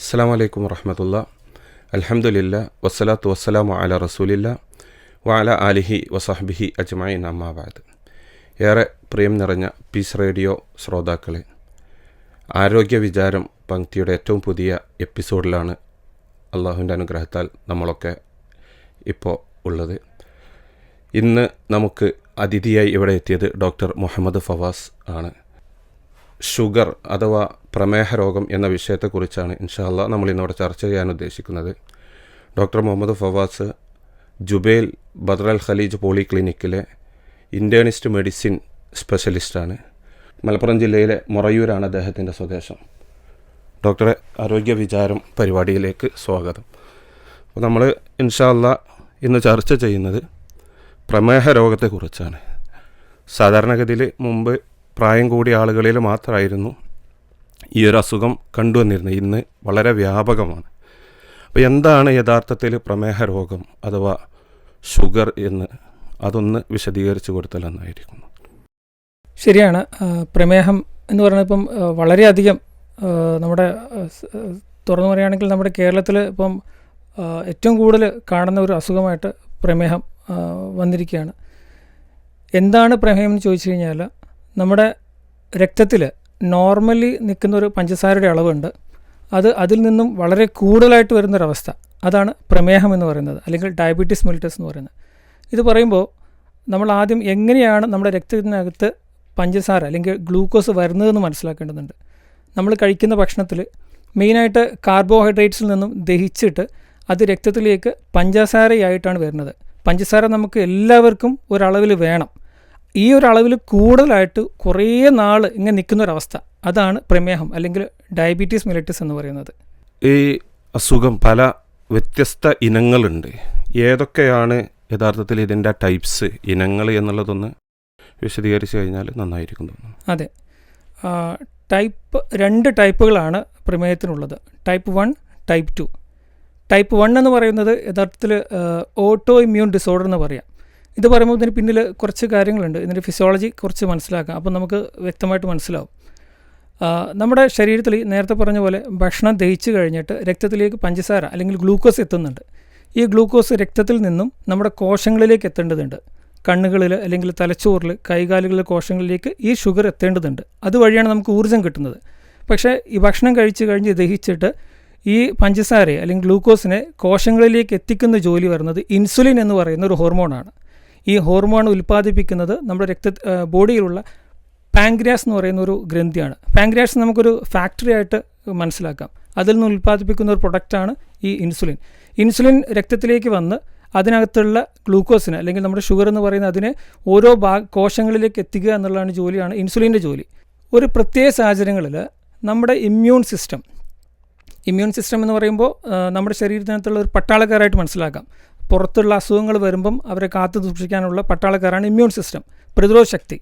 അസ്സാം വലൈക്കും വർഹമത്തുള്ള അലഹമുല്ല വസ്സലാത്തു വസ്സലാമു അല റസൂലില്ല വാല അലിഹി വസഹബിഹി അജ്മായി നമ്മാബാദ് ഏറെ പ്രിയം നിറഞ്ഞ പീസ് റേഡിയോ ശ്രോതാക്കളെ ആരോഗ്യ വിചാരം പങ്ക്തിയുടെ ഏറ്റവും പുതിയ എപ്പിസോഡിലാണ് അള്ളാഹുവിന്റെ അനുഗ്രഹത്താൽ നമ്മളൊക്കെ ഇപ്പോൾ ഉള്ളത്. ഇന്ന് നമുക്ക് അതിഥിയായി ഇവിടെ എത്തിയത് ഡോക്ടർ മുഹമ്മദ് ഫവാസ് ആണ്. ഷുഗർ അഥവാ പ്രമേഹ രോഗം എന്ന വിഷയത്തെക്കുറിച്ചാണ് ഇൻഷാല്ല നമ്മൾ ഇന്നോടെ ചർച്ച ചെയ്യാൻ ഉദ്ദേശിക്കുന്നത്. Doctor Muhammad Fawaz Jubail Badr al Khaleej പോളിക്ലിനിക്കിലെ internist medicine സ്പെഷ്യലിസ്റ്റാണ്. മലപ്പുറം ജില്ലയിലെ മുറയൂരാണ് അദ്ദേഹത്തിന്റെ സ്വദേശം. ഡോക്ടറെ ആരോഗ്യ വിചാരം പരിപാടിയിലേക്ക് സ്വാഗതം. അപ്പോൾ നമ്മൾ ഇൻഷാല്ല ഇന്ന് ചർച്ച ചെയ്യുന്നത് പ്രമേഹ രോഗത്തെക്കുറിച്ചാണ് സാധാരണഗതിയിൽ മുമ്പ് പ്രായം കൂടിയ ആളുകളിൽ മാത്രമായിരുന്നു ഈ ഒരു അസുഖം കണ്ടുവന്നിരുന്നത്. ഇന്ന് വളരെ വ്യാപകമാണ്. അപ്പോൾ എന്താണ് യഥാർത്ഥത്തിൽ പ്രമേഹ രോഗം അഥവാ ഷുഗർ എന്ന് അതൊന്ന് വിശദീകരിച്ച് കൊടുത്താൽ ശരിയാണ്. പ്രമേഹം എന്ന് പറയുന്നത് ഇപ്പം വളരെയധികം നമ്മുടെ തുറന്നു പറയുകയാണെങ്കിൽ നമ്മുടെ കേരളത്തിൽ ഇപ്പം ഏറ്റവും കൂടുതൽ കാണുന്ന ഒരു അസുഖമായിട്ട് പ്രമേഹം വന്നിരിക്കുകയാണ്. എന്താണ് പ്രമേഹം എന്ന് ചോദിച്ചു കഴിഞ്ഞാൽ നമ്മുടെ രക്തത്തിൽ നോർമലി നിൽക്കുന്ന ഒരു പഞ്ചസാരയുടെ അളവുണ്ട്. അത് അതിൽ നിന്നും വളരെ കൂടുതലായിട്ട് വരുന്നൊരവസ്ഥ. അതാണ് പ്രമേഹം എന്ന് പറയുന്നത് അല്ലെങ്കിൽ ഡയബറ്റീസ് മെലിറ്റസ് എന്ന് പറയുന്നത്. ഇത് പറയുമ്പോൾ നമ്മൾ ആദ്യം എങ്ങനെയാണ് നമ്മുടെ രക്തത്തിനകത്ത് പഞ്ചസാര അല്ലെങ്കിൽ ഗ്ലൂക്കോസ് വരുന്നതെന്ന് മനസ്സിലാക്കേണ്ടതുണ്ട്. നമ്മൾ കഴിക്കുന്ന ഭക്ഷണത്തിൽ മെയിനായിട്ട് കാർബോഹൈഡ്രേറ്റ്സിൽ നിന്നും ദഹിച്ചിട്ട് അത് രക്തത്തിലേക്ക് പഞ്ചസാരയായിട്ടാണ് വരുന്നത്. പഞ്ചസാര നമുക്ക് എല്ലാവർക്കും ഒരളവിൽ വേണം. ഈ ഒരു അളവിൽ കൂടുതലായിട്ട് കുറേ നാൾ ഇങ്ങനെ നിൽക്കുന്ന ഒരവസ്ഥ അതാണ് പ്രമേഹം അല്ലെങ്കിൽ ഡയബറ്റീസ് മെലിറ്റസ് എന്ന് പറയുന്നത്. ഈ അസുഖം പല വ്യത്യസ്ത ഇനങ്ങളുണ്ട്. ഏതൊക്കെയാണ് യഥാർത്ഥത്തിൽ ഇതിന്റെ ടൈപ്സ് ഇനങ്ങൾ എന്നുള്ളതൊന്ന് വിശദീകരിച്ച് കഴിഞ്ഞാൽ നന്നായിരിക്കും തോന്നുന്നു. അതെ. ടൈപ്പ് രണ്ട് ടൈപ്പുകളാണ് പ്രമേഹത്തിനുള്ളത്. Type one type two. Type one എന്ന് പറയുന്നത് യഥാർത്ഥത്തിൽ ഓട്ടോ ഇമ്മ്യൂൺ ഡിസോർഡർ എന്ന് പറയാം. ഇത് പറയുമ്പോൾ ഇതിന് പിന്നിൽ കുറച്ച് കാര്യങ്ങളുണ്ട്. ഇതിന്റെ ഫിസിയോളജി കുറച്ച് മനസ്സിലാക്കാം. അപ്പോൾ നമുക്ക് വ്യക്തമായിട്ട് മനസ്സിലാവും. നമ്മുടെ ശരീരത്തിൽ നേരത്തെ പറഞ്ഞ പോലെ ഭക്ഷണം ദഹിച്ചു കഴിഞ്ഞിട്ട് രക്തത്തിലേക്ക് പഞ്ചസാര അല്ലെങ്കിൽ ഗ്ലൂക്കോസ് എത്തുന്നുണ്ട്. ഈ ഗ്ലൂക്കോസ് രക്തത്തിൽ നിന്നും നമ്മുടെ കോശങ്ങളിലേക്ക് എത്തേണ്ടതുണ്ട്. കണ്ണുകളിൽ അല്ലെങ്കിൽ തലച്ചോറിൽ കൈകാലുകളിലെ കോശങ്ങളിലേക്ക് ഈ ഷുഗർ എത്തേണ്ടതുണ്ട്. അതുവഴിയാണ് നമുക്ക് ഊർജം കിട്ടുന്നത്. പക്ഷേ ഈ ഭക്ഷണം കഴിച്ചു കഴിഞ്ഞ് ദഹിച്ചിട്ട് ഈ പഞ്ചസാരയെ അല്ലെങ്കിൽ ഗ്ലൂക്കോസിനെ കോശങ്ങളിലേക്ക് എത്തിക്കുന്ന ജോലി വരുന്നത് ഇൻസുലിൻ എന്ന് പറയുന്ന ഒരു ഹോർമോണാണ്. ഈ ഹോർമോൺ ഉൽപ്പാദിപ്പിക്കുന്നത് നമ്മുടെ രക്ത ബോഡിയിലുള്ള പാങ്ക്രിയാസ് എന്ന് പറയുന്ന ഒരു ഗ്രന്ഥിയാണ്. പാങ്ക്രിയാസ് നമുക്കൊരു ഫാക്ടറി ആയിട്ട് മനസ്സിലാക്കാം. അതിൽ നിന്ന് ഉൽപ്പാദിപ്പിക്കുന്ന ഒരു പ്രൊഡക്റ്റാണ് ഈ ഇൻസുലിൻ ഇൻസുലിൻ രക്തത്തിലേക്ക് വന്ന് അതിനകത്തുള്ള ഗ്ലൂക്കോസിന് അല്ലെങ്കിൽ നമ്മുടെ ഷുഗർ എന്ന് പറയുന്ന അതിനെ ഓരോ ഭാ കോശങ്ങളിലേക്ക് എത്തിക്കുക എന്നുള്ളതാണ് ജോലിയാണ് ഇൻസുലിന്റെ ജോലി. ഒരു പ്രത്യേക സാഹചര്യങ്ങളിൽ നമ്മുടെ ഇമ്മ്യൂൺ സിസ്റ്റം ഇമ്മ്യൂൺ സിസ്റ്റം എന്ന് പറയുമ്പോൾ നമ്മുടെ ശരീരത്തിനകത്തുള്ള ഒരു പട്ടാളക്കാരായിട്ട് മനസ്സിലാക്കാം. പുറത്തുള്ള അസുഖങ്ങൾ വരുമ്പം അവരെ കാത്തു സൂക്ഷിക്കാനുള്ള പട്ടാളക്കാരാണ് ഇമ്മ്യൂൺ സിസ്റ്റം പ്രതിരോധ ശക്തി.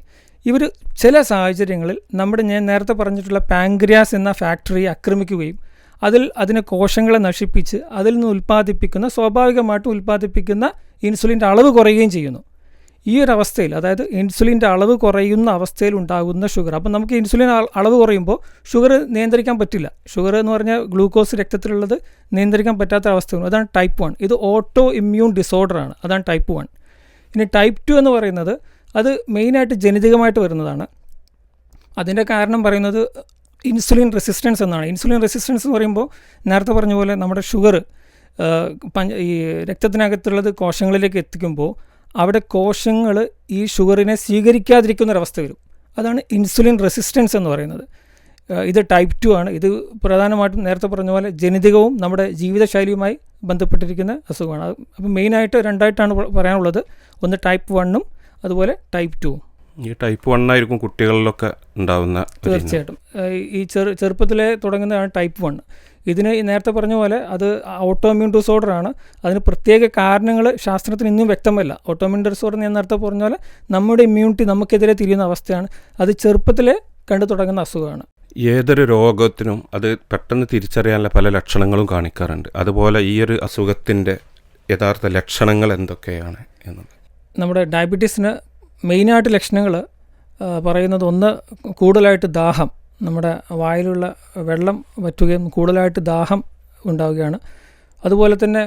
ഇവർ ചില സാഹചര്യങ്ങളിൽ നമ്മുടെ ഞാൻ നേരത്തെ പറഞ്ഞിട്ടുള്ള പാങ്ക്രിയാസ് എന്ന ഫാക്ടറി ആക്രമിക്കുകയും അതിൽ അതിനെ കോശങ്ങളെ നശിപ്പിച്ച് അതിൽ നിന്ന് ഉൽപ്പാദിപ്പിക്കുന്ന സ്വാഭാവികമായിട്ട് ഉൽപ്പാദിപ്പിക്കുന്ന ഇൻസുലിന്റെ അളവ് കുറയുകയും ചെയ്യുന്നു. ഈ ഒരു അവസ്ഥയിൽ അതായത് ഇൻസുലിന്റെ അളവ് കുറയുന്ന അവസ്ഥയിൽ ഉണ്ടാകുന്ന ഷുഗർ. അപ്പം നമുക്ക് ഇൻസുലിൻ അളവ് കുറയുമ്പോൾ ഷുഗർ നിയന്ത്രിക്കാൻ പറ്റില്ല. ഷുഗർ എന്ന് പറഞ്ഞാൽ ഗ്ലൂക്കോസ് രക്തത്തിലുള്ളത് നിയന്ത്രിക്കാൻ പറ്റാത്ത അവസ്ഥ അതാണ് ടൈപ്പ് വൺ. ഇത് ഓട്ടോ ഇമ്മ്യൂൺ ഡിസോർഡറാണ്. അതാണ് ടൈപ്പ് വൺ. ഇനി ടൈപ്പ് ടു എന്ന് പറയുന്നത് അത് മെയിനായിട്ട് ജനിതകമായിട്ട് വരുന്നതാണ്. അതിന്റെ കാരണം പറയുന്നത് ഇൻസുലിൻ റെസിസ്റ്റൻസ് എന്നാണ്. ഇൻസുലിൻ റെസിസ്റ്റൻസ് എന്ന് പറയുമ്പോൾ നേരത്തെ പറഞ്ഞ പോലെ നമ്മുടെ ഷുഗർ പഞ്ച ഈ രക്തത്തിനകത്തുള്ളത് കോശങ്ങളിലേക്ക് എത്തിക്കുമ്പോൾ അവിടെ കോശങ്ങൾ ഈ ഷുഗറിനെ സ്വീകരിക്കാതിരിക്കുന്ന ഒരവസ്ഥ വരും. അതാണ് ഇൻസുലിൻ റെസിസ്റ്റൻസ് എന്ന് പറയുന്നത്. ഇത് ടൈപ്പ് ടു ആണ്. ഇത് പ്രധാനമായിട്ടും നേരത്തെ പറഞ്ഞ പോലെ ജനിതകവും നമ്മുടെ ജീവിതശൈലിയുമായി ബന്ധപ്പെട്ടിരിക്കുന്ന അസുഖമാണ്. അത് അപ്പം മെയിനായിട്ട് രണ്ടായിട്ടാണ് പറയാനുള്ളത്. ഒന്ന് ടൈപ്പ് വണ്ണും അതുപോലെ ടൈപ്പ് ടുവും. ഈ ടൈപ്പ് വൺ ആയിരിക്കും കുട്ടികളിലൊക്കെ ഉണ്ടാവുന്ന. തീർച്ചയായിട്ടും. ഈ ചെറു ചെറുപ്പത്തിലെ തുടങ്ങുന്നതാണ് ടൈപ്പ് വൺ ഇതിന് നേരത്തെ പറഞ്ഞ പോലെ അത് ഓട്ടോമ്യൂൺ ഡിസോർഡർ ആണ്. അതിന് പ്രത്യേക കാരണങ്ങൾ ശാസ്ത്രത്തിന് ഇന്നും വ്യക്തമല്ല. ഓട്ടോമ്യൂൺ ഡിസോർഡർ ഞാൻ നേരത്തെ പറഞ്ഞ പോലെ നമ്മുടെ ഇമ്മ്യൂണിറ്റി നമുക്കെതിരെ തിരിയുന്ന അവസ്ഥയാണ്. അത് ചെറുപ്പത്തിലെ കണ്ടു തുടങ്ങുന്ന അസുഖമാണ്. ഏതൊരു രോഗത്തിനും അത് പെട്ടെന്ന് തിരിച്ചറിയാനുള്ള പല ലക്ഷണങ്ങളും കാണിക്കാറുണ്ട്. അതുപോലെ ഈ ഒരു അസുഖത്തിന്റെ യഥാർത്ഥ ലക്ഷണങ്ങൾ എന്തൊക്കെയാണ് എന്നത്? നമ്മുടെ ഡയബറ്റീസിന് മെയിനായിട്ട് ലക്ഷണങ്ങൾ പറയുന്നത് ഒന്ന് കൂടുതലായിട്ട് ദാഹം. നമ്മുടെ വായിലുള്ള വെള്ളം വറ്റുകയും കൂടുതലായിട്ട് ദാഹം ഉണ്ടാവുകയാണ്. അതുപോലെ തന്നെ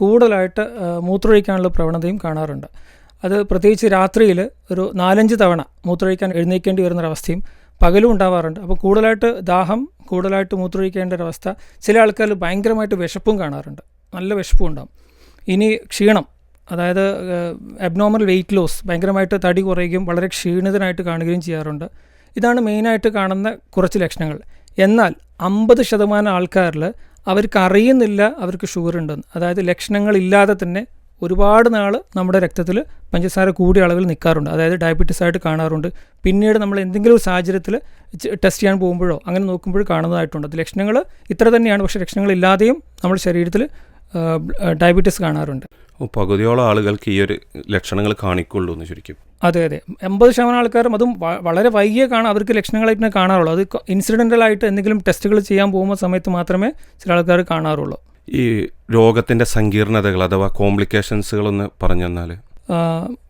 കൂടുതലായിട്ട് മൂത്രമൊഴിക്കാനുള്ള പ്രവണതയും കാണാറുണ്ട്. അത് പ്രത്യേകിച്ച് രാത്രിയിൽ ഒരു നാലഞ്ച് തവണ മൂത്രമൊഴിക്കാൻ എഴുന്നേക്കേണ്ടി വരുന്നൊരവസ്ഥയും പകലും ഉണ്ടാവാറുണ്ട്. അപ്പോൾ കൂടുതലായിട്ട് ദാഹം കൂടുതലായിട്ട് മൂത്രമൊഴിക്കേണ്ട ഒരവസ്ഥ ചില ആൾക്കാർ ഭയങ്കരമായിട്ട് വിശപ്പും കാണാറുണ്ട്. നല്ല വിശപ്പും ഉണ്ടാവും. ഇനി ക്ഷീണം അതായത് അബ്നോർമൽ വെയിറ്റ് ലോസ് ഭയങ്കരമായിട്ട് തടി കുറയുകയും വളരെ ക്ഷീണിതനായിട്ട് കാണുകയും ചെയ്യാറുണ്ട്. ഇതാണ് മെയിനായിട്ട് കാണുന്ന കുറച്ച് ലക്ഷണങ്ങൾ. എന്നാൽ അമ്പത് ശതമാനം ആൾക്കാരിൽ അവർക്ക് അറിയുന്നില്ല അവർക്ക് ഷുഗർ ഉണ്ടെന്ന്. അതായത് ലക്ഷണങ്ങൾ ഇല്ലാതെ തന്നെ ഒരുപാട് നാൾ നമ്മുടെ രക്തത്തിൽ പഞ്ചസാര കൂടിയ അളവിൽ നിൽക്കാറുണ്ട്. അതായത് ഡയബറ്റീസ് ആയിട്ട് കാണാറുണ്ട്. പിന്നീട് നമ്മൾ എന്തെങ്കിലും ഒരു സാഹചര്യത്തിൽ ടെസ്റ്റ് ചെയ്യാൻ പോകുമ്പോഴോ അങ്ങനെ നോക്കുമ്പോഴോ കാണുന്നതായിട്ടുണ്ട്. അത് ലക്ഷണങ്ങൾ ഇത്ര തന്നെയാണ്. പക്ഷേ ലക്ഷണങ്ങളില്ലാതെയും നമ്മുടെ ശരീരത്തിൽ ഡയബറ്റീസ് കാണാറുണ്ട്. പകുതിയോളം ആളുകൾക്ക് ഈ ഒരു ലക്ഷണങ്ങൾ കാണിക്കുള്ളൂ എന്ന് ശരിക്കും. അതെ അതെ. എൺപത് ശതമാനം ആൾക്കാരും അതും വളരെ വൈകിയ കാണാൻ അവർക്ക് ലക്ഷണങ്ങളായിട്ട് തന്നെ കാണാറുള്ളൂ. അത് ഇൻസിഡന്റലായിട്ട് എന്തെങ്കിലും ടെസ്റ്റുകൾ ചെയ്യാൻ പോകുന്ന സമയത്ത് മാത്രമേ ചില ആൾക്കാർ കാണാറുള്ളൂ. ഈ രോഗത്തിന്റെ സങ്കീർണതകൾ അഥവാ കോംപ്ലിക്കേഷൻസുകളൊന്ന് പറഞ്ഞു തന്നാൽ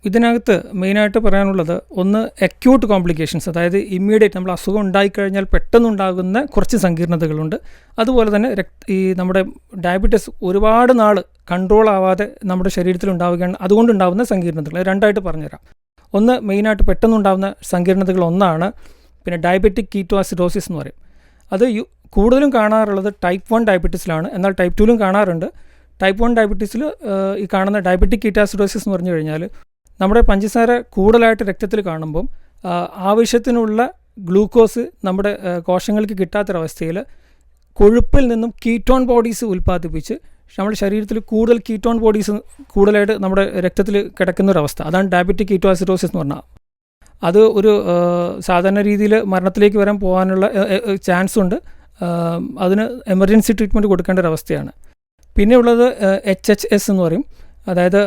ഇതിനകത്ത് മെയിനായിട്ട് പറയാനുള്ളത് ഒന്ന് അക്യൂട്ട് കോംപ്ലിക്കേഷൻസ് അതായത് ഇമ്മീഡിയറ്റ് നമ്മൾ അസുഖം ഉണ്ടായിക്കഴിഞ്ഞാൽ പെട്ടെന്നുണ്ടാകുന്ന കുറച്ച് സങ്കീർണതകളുണ്ട്. അതുപോലെ തന്നെ രക്ത ഈ നമ്മുടെ ഡയബറ്റീസ് ഒരുപാട് നാൾ കൺട്രോൾ ആവാതെ നമ്മുടെ ശരീരത്തിൽ ഉണ്ടാവുകയാണ് അതുകൊണ്ടുണ്ടാകുന്ന സങ്കീർണതകൾ രണ്ടായിട്ട് പറഞ്ഞുതരാം. ഒന്ന് മെയിനായിട്ട് പെട്ടെന്നുണ്ടാകുന്ന സങ്കീർണതകൾ ഒന്നാണ് പിന്നെ ഡയബറ്റിക് കീറ്റോസിഡോസിസ് എന്ന് പറയും. അത് കൂടുതലും കാണാറുള്ളത് ടൈപ്പ് വൺ ഡയബറ്റീസിലാണ് എന്നാൽ ടൈപ്പ് ടുവിലും കാണാറുണ്ട്. ടൈപ്പ് വൺ ഡയബറ്റീസിൽ ഈ കാണുന്ന ഡയബറ്റിക് കീറ്റാസിഡോസിസ് എന്ന് പറഞ്ഞു കഴിഞ്ഞാൽ നമ്മുടെ പഞ്ചസാര കൂടുതലായിട്ട് രക്തത്തിൽ കാണുമ്പം ആവശ്യത്തിനുള്ള ഗ്ലൂക്കോസ് നമ്മുടെ കോശങ്ങൾക്ക് കിട്ടാത്തൊരവസ്ഥയിൽ കൊഴുപ്പിൽ നിന്നും കീറ്റോൺ ബോഡീസ് ഉൽപ്പാദിപ്പിച്ച് നമ്മുടെ ശരീരത്തിൽ കൂടുതൽ കീറ്റോൺ ബോഡീസ് കൂടുതലായിട്ട് നമ്മുടെ രക്തത്തിൽ കിടക്കുന്ന ഒരു അവസ്ഥ അതാണ് ഡയബറ്റിക് കീറ്റോസിറ്റോസിസ് എന്ന് പറഞ്ഞാൽ. അത് ഒരു സാധാരണ രീതിയിൽ മരണത്തിലേക്ക് വരാൻ പോകാനുള്ള ചാൻസ് ഉണ്ട്. അതിന് എമർജൻസി ട്രീറ്റ്മെന്റ് കൊടുക്കേണ്ട ഒരു അവസ്ഥയാണ് പിന്നെ ഉള്ളത് എച്ച് എച്ച് എസ് എന്ന് പറയും. അതായത്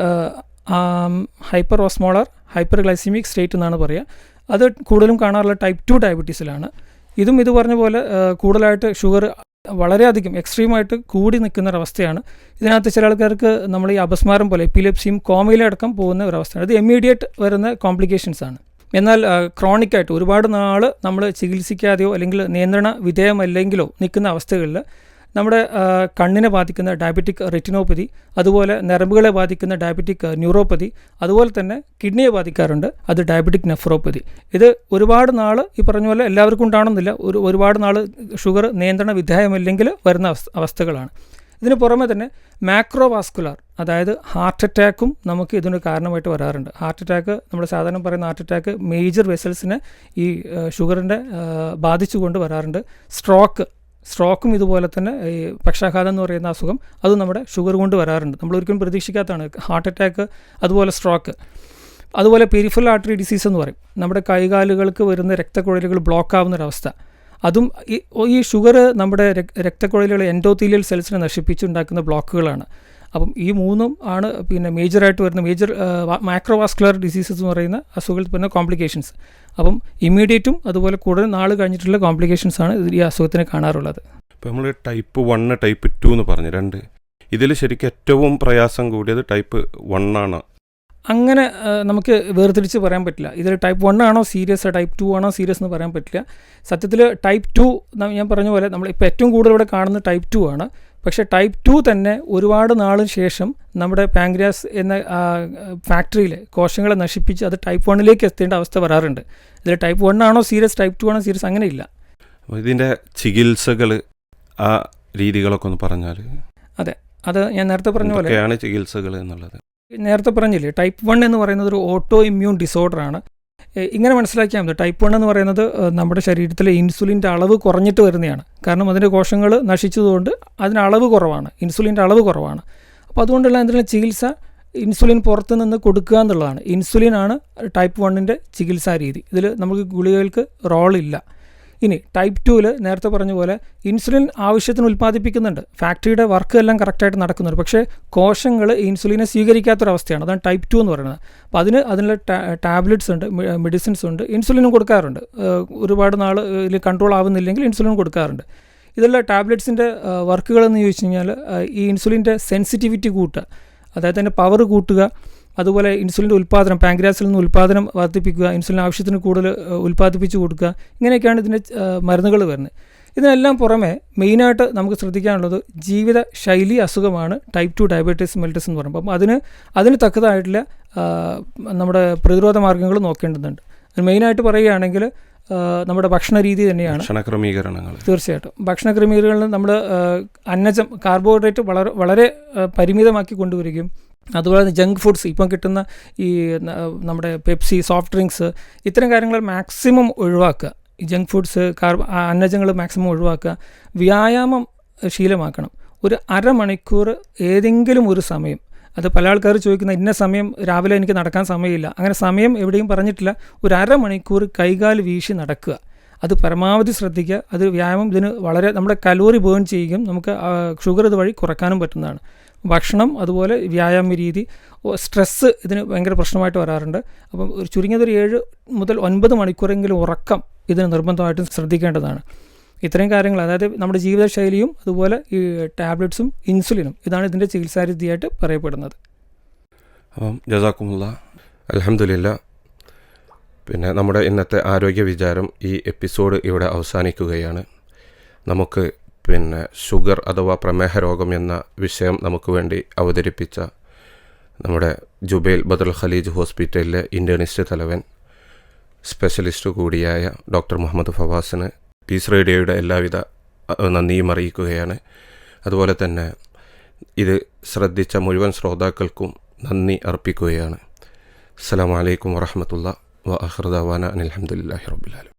hyperosmolar hyperglycaemic state എന്നാണ് പറയുക. അത് കൂടുതലും കാണാറുള്ള ടൈപ്പ് ടു ഡയബറ്റീസിലാണ് ഇതും ഇത് പറഞ്ഞ പോലെ കൂടുതലായിട്ട് ഷുഗർ വളരെയധികം എക്സ്ട്രീമായിട്ട് കൂടി നിൽക്കുന്ന ഒരവസ്ഥയാണ് ഇതിനകത്ത് ചില ആൾക്കാർക്ക് നമ്മൾ ഈ അപസ്മാരം പോലെ എപ്പിലെപ്സിയും കോമയിലടക്കം പോകുന്ന ഒരവസ്ഥയാണ്. അത് ഇമ്മീഡിയറ്റ് വരുന്ന കോംപ്ലിക്കേഷൻസ് ആണ്. എന്നാൽ ക്രോണിക്കായിട്ട് ഒരുപാട് നാൾ നമ്മൾ ചികിത്സിക്കാതെയോ അല്ലെങ്കിൽ നിയന്ത്രണ വിധേയമല്ലെങ്കിലോ നിൽക്കുന്ന അവസ്ഥകളിൽ നമ്മുടെ കണ്ണിനെ ബാധിക്കുന്ന ഡയബറ്റിക് റെറ്റിനോപ്പതി അതുപോലെ നരമ്പുകളെ ബാധിക്കുന്ന ഡയബറ്റിക് ന്യൂറോപ്പതി അതുപോലെ തന്നെ കിഡ്നിയെ ബാധിക്കാറുണ്ട് അത് ഡയബറ്റിക് നെഫ്രോപ്പതി. ഇത് ഒരുപാട് നാൾ ഈ പറഞ്ഞ പോലെ എല്ലാവർക്കും ഉണ്ടാകണമെന്നില്ല ഒരു ഒരുപാട് നാൾ ഷുഗർ നിയന്ത്രണ വിധേയമല്ലെങ്കിൽ വരുന്ന അവസ്ഥകളാണ്. ഇതിന് പുറമെ തന്നെ മാക്രോവാസ്കുലാർ അതായത് ഹാർട്ട് അറ്റാക്കും നമുക്ക് ഇതിന് കാരണമായിട്ട് വരാറുണ്ട്. ഹാർട്ട് അറ്റാക്ക് നമ്മൾ സാധാരണ പറയുന്ന ഹാർട്ട് അറ്റാക്ക് മേജർ വെസൽസിനെ ഈ ഷുഗറിന്റെ ബാധിച്ചുകൊണ്ട് വരാറുണ്ട്. സ്ട്രോക്ക് സ്ട്രോക്കും ഇതുപോലെ തന്നെ ഈ പക്ഷാഘാതം എന്ന് പറയുന്ന അസുഖം അത് നമ്മുടെ ഷുഗർ കൊണ്ട് വരാറുണ്ട്. നമ്മൾ ഒരിക്കലും പ്രതീക്ഷിക്കാത്തതാണ്. ഹാർട്ട് അറ്റാക്ക് അതുപോലെ സ്ട്രോക്ക്. അതുപോലെ പെരിഫറൽ ആർട്ടറി ഡിസീസ് എന്ന് പറയും. നമ്മുടെ കൈകാലുകൾക്ക് വരുന്ന രക്തക്കുഴലുകൾ ബ്ലോക്ക് ആവുന്ന ഒരവസ്ഥ അതും ഈ ഷുഗർ നമ്മുടെ രക്- രക്തക്കുഴലുകൾ എൻഡോത്തീലിയൽ സെൽസിനെ നശിപ്പിച്ചുണ്ടാക്കുന്ന ബ്ലോക്കുകളാണ് അപ്പം ഈ മൂന്നും ആണ് പിന്നെ മേജറായിട്ട് വരുന്ന മേജർ മാക്രോവാസ്കുലർ ഡിസീസസ് എന്ന് പറയുന്ന അസുഖത്തിൽ വരുന്ന കോംപ്ലിക്കേഷൻസ് അപ്പം ഇമ്മീഡിയറ്റും അതുപോലെ കൂടുതൽ നാൾ കഴിഞ്ഞിട്ടുള്ള കോംപ്ലിക്കേഷൻസ് ആണ് ഈ അസുഖത്തിന് കാണാറുള്ളത്. ഇപ്പോൾ നമ്മൾ ടൈപ്പ് വണ്ണ് ടൈപ്പ് ടു എന്ന് പറഞ്ഞു രണ്ട്. ഇതിൽ ശരിക്കും ഏറ്റവും പ്രയാസം കൂടിയത് ടൈപ്പ് വൺ ആണ്. അങ്ങനെ നമുക്ക് വേർതിരിച്ച് പറയാൻ പറ്റില്ല. ഇതിൽ ടൈപ്പ് വൺ ആണോ സീരിയസ് ടൈപ്പ് ടു ആണോ സീരിയസ് എന്ന് പറയാൻ പറ്റില്ല. സത്യത്തിൽ ടൈപ്പ് ടു ഞാൻ പറഞ്ഞ പോലെ നമ്മൾ ഇപ്പോൾ ഏറ്റവും കൂടുതൽ ഇവിടെ കാണുന്നത് ടൈപ്പ് ടു ആണ്. പക്ഷേ ടൈപ്പ് ടു തന്നെ ഒരുപാട് നാളിന് ശേഷം നമ്മുടെ പാങ്ക്രിയാസ് എന്ന ഫാക്ടറിയിൽ കോശങ്ങളെ നശിപ്പിച്ച് അത് ടൈപ്പ് വണ്ണിലേക്ക് എത്തേണ്ട അവസ്ഥ വരാറുണ്ട്. ഇതിൽ ടൈപ്പ് വൺ ആണോ സീരിയസ് ടൈപ്പ് ടു ആണോ സീരിയസ് അങ്ങനെയില്ല. ഇല്ല ഇതിന്റെ ചികിത്സകൾ ആ രീതികളൊക്കെ ഒന്ന് പറഞ്ഞാൽ അതെ. അത് ഞാൻ നേരത്തെ പറഞ്ഞ പോലെയാണ് ചികിത്സകൾ എന്നുള്ളത്? നേരത്തെ പറഞ്ഞില്ലേ ടൈപ്പ് വൺ എന്ന് പറയുന്നത് ഒരു ഓട്ടോ ഇമ്മ്യൂൺ ഡിസോർഡർ ആണ്. ഇങ്ങനെ മനസ്സിലാക്കിയാൽ മതി. ടൈപ്പ് വൺ എന്ന് പറയുന്നത് നമ്മുടെ ശരീരത്തിലെ ഇൻസുലിന്റെ അളവ് കുറഞ്ഞിട്ട് വരുന്നതാണ്. കാരണം അതിന്റെ കോശങ്ങൾ നശിച്ചതുകൊണ്ട് അതിന് അളവ് കുറവാണ്. ഇൻസുലിന്റെ അളവ് കുറവാണ്. അപ്പോൾ അതുകൊണ്ടുള്ള എന്തെങ്കിലും ചികിത്സ ഇൻസുലിൻ പുറത്ത് നിന്ന് കൊടുക്കുക എന്നുള്ളതാണ്. ഇൻസുലിനാണ് ടൈപ്പ് വണ്ണിന്റെ ചികിത്സാ രീതി. ഇതിൽ നമുക്ക് ഗുളികകൾക്ക് റോളില്ല ഇനി ടൈപ്പ് ടുവിൽ നേരത്തെ പറഞ്ഞ പോലെ ഇൻസുലിൻ ആവശ്യത്തിന് ഉൽപ്പാദിപ്പിക്കുന്നുണ്ട്. ഫാക്ടറിയുടെ വർക്ക് എല്ലാം കറക്റ്റായിട്ട് നടക്കുന്നുണ്ട്. പക്ഷേ കോശങ്ങൾ ഇൻസുലിനെ സ്വീകരിക്കാത്തൊരവസ്ഥയാണ്. അതാണ് ടൈപ്പ് ടു എന്ന് പറയുന്നത്. അപ്പോൾ അതിന് അതിനുള്ള ടാബ്ലറ്റ്സ് ഉണ്ട് മെഡിസിൻസ് ഉണ്ട് ഇൻസുലിനും കൊടുക്കാറുണ്ട്. ഒരുപാട് നാൾ ഇതിൽ കൺട്രോൾ ആവുന്നില്ലെങ്കിൽ ഇൻസുലിൻ കൊടുക്കാറുണ്ട്. ഇതെല്ലാം ടാബ്ലറ്റ്സിന്റെ വർക്കുകളെന്ന് ചോദിച്ചു കഴിഞ്ഞാൽ ഈ ഇൻസുലിന്റെ സെൻസിറ്റിവിറ്റി കൂട്ടുക അതായത് അതിന്റെ പവർ കൂട്ടുക അതുപോലെ ഇൻസുലിന്റെ ഉൽപ്പാദനം പാങ്ക്രാസിൽ നിന്ന് ഉൽപ്പാദനം വർദ്ധിപ്പിക്കുക ഇൻസുലിൻ ആവശ്യത്തിന് കൂടുതൽ ഉൽപ്പാദിപ്പിച്ചു കൊടുക്കുക ഇങ്ങനെയൊക്കെയാണ് ഇതിന്റെ മരുന്നുകൾ വരുന്നത്. ഇതിനെല്ലാം പുറമെ മെയിനായിട്ട് നമുക്ക് ശ്രദ്ധിക്കാനുള്ളത് ജീവിത ശൈലി അസുഖമാണ് ടൈപ്പ് ടു ഡയബറ്റീസ് മെൽറ്റസ് എന്ന് പറയുമ്പോൾ അപ്പം അതിന് അതിന് തക്കതായിട്ടുള്ള നമ്മുടെ പ്രതിരോധ മാർഗങ്ങൾ നോക്കേണ്ടതുണ്ട്. അത് മെയിനായിട്ട് പറയുകയാണെങ്കിൽ നമ്മുടെ ഭക്ഷണ രീതി തന്നെയാണ്. ഭക്ഷണ ക്രമീകരണങ്ങൾ. തീർച്ചയായിട്ടും. ഭക്ഷണ ക്രമീകരണങ്ങളിൽ നമ്മൾ അന്നജം കാർബോഹൈഡ്രേറ്റ് വളരെ വളരെ പരിമിതമാക്കി കൊണ്ടുവരികയും അതുപോലെ തന്നെ ജങ്ക് ഫുഡ്സ് ഇപ്പം കിട്ടുന്ന ഈ നമ്മുടെ പെപ്സി സോഫ്റ്റ് ഡ്രിങ്ക്സ് ഇത്തരം കാര്യങ്ങൾ മാക്സിമം ഒഴിവാക്കുക. ഈ ജങ്ക് ഫുഡ്സ് കാർബ അന്നജങ്ങൾ മാക്സിമം ഒഴിവാക്കുക. വ്യായാമം ശീലമാക്കണം. ഒരു അരമണിക്കൂർ ഏതെങ്കിലും ഒരു സമയം. അത് പല ആൾക്കാർ ചോദിക്കുന്ന ഇന്ന സമയം രാവിലെ എനിക്ക് നടക്കാൻ സമയമില്ല. അങ്ങനെ സമയം എവിടെയും പറഞ്ഞിട്ടില്ല. ഒരു അരമണിക്കൂർ കൈകാൽ വീശി നടക്കുക. അത് പരമാവധി ശ്രദ്ധിക്കുക. അത് വ്യായാമം ഇതിന് വളരെ നമ്മുടെ കലോറി ബേൺ ചെയ്യുകയും നമുക്ക് ഷുഗർ ഇതുവഴി കുറക്കാനും പറ്റുന്നതാണ്. ഭക്ഷണം അതുപോലെ വ്യായാമ രീതി സ്ട്രെസ്സ് ഇതിന് ഭയങ്കര പ്രശ്നമായിട്ട് വരാറുണ്ട്. അപ്പം ഒരു ചുരുങ്ങിയത് ഒരു ഏഴ് മുതൽ ഒൻപത് മണിക്കൂറെങ്കിലും ഉറക്കം ഇതിന് നിർബന്ധമായിട്ടും ശ്രദ്ധിക്കേണ്ടതാണ്. ഇത്രയും കാര്യങ്ങൾ അതായത് നമ്മുടെ ജീവിതശൈലിയും അതുപോലെ ഈ ടാബ്ലറ്റ്സും ഇൻസുലിനും ഇതാണ് ഇതിന്റെ ചികിത്സാരീതിയായിട്ട് പറയപ്പെടുന്നത്. അപ്പം ജസാക്കുമുള്ള അലഹമില്ല പിന്നെ നമ്മുടെ ഇന്നത്തെ ആരോഗ്യ വിചാരം ഈ എപ്പിസോഡ് ഇവിടെ അവസാനിക്കുകയാണ്. നമുക്ക് പിന്നെ ഷുഗർ അഥവാ പ്രമേഹ രോഗം എന്ന വിഷയം നമുക്ക് വേണ്ടി അവതരിപ്പിച്ച നമ്മുടെ ജുബൈൽ ബദൽ ഖലീജ് ഹോസ്പിറ്റലിലെ ഇന്റേണിസ്റ്റ് തലവൻ സ്പെഷ്യലിസ്റ്റ് കൂടിയായ ഡോക്ടർ മുഹമ്മദ് ഫവാസിന് പീസ് റേഡിയോയുടെ എല്ലാവിധ നന്ദിയും അറിയിക്കുകയാണ്. അതുപോലെ തന്നെ ഇത് ശ്രദ്ധിച്ച മുഴുവൻ ശ്രോതാക്കൾക്കും നന്ദി അർപ്പിക്കുകയാണ്. അസ്സലാമു അലൈക്കും വറഹമത്തുള്ള വ അഹ്റദാവാന അനിൽഹമുല്ലാഹി റബ്ബുലാലും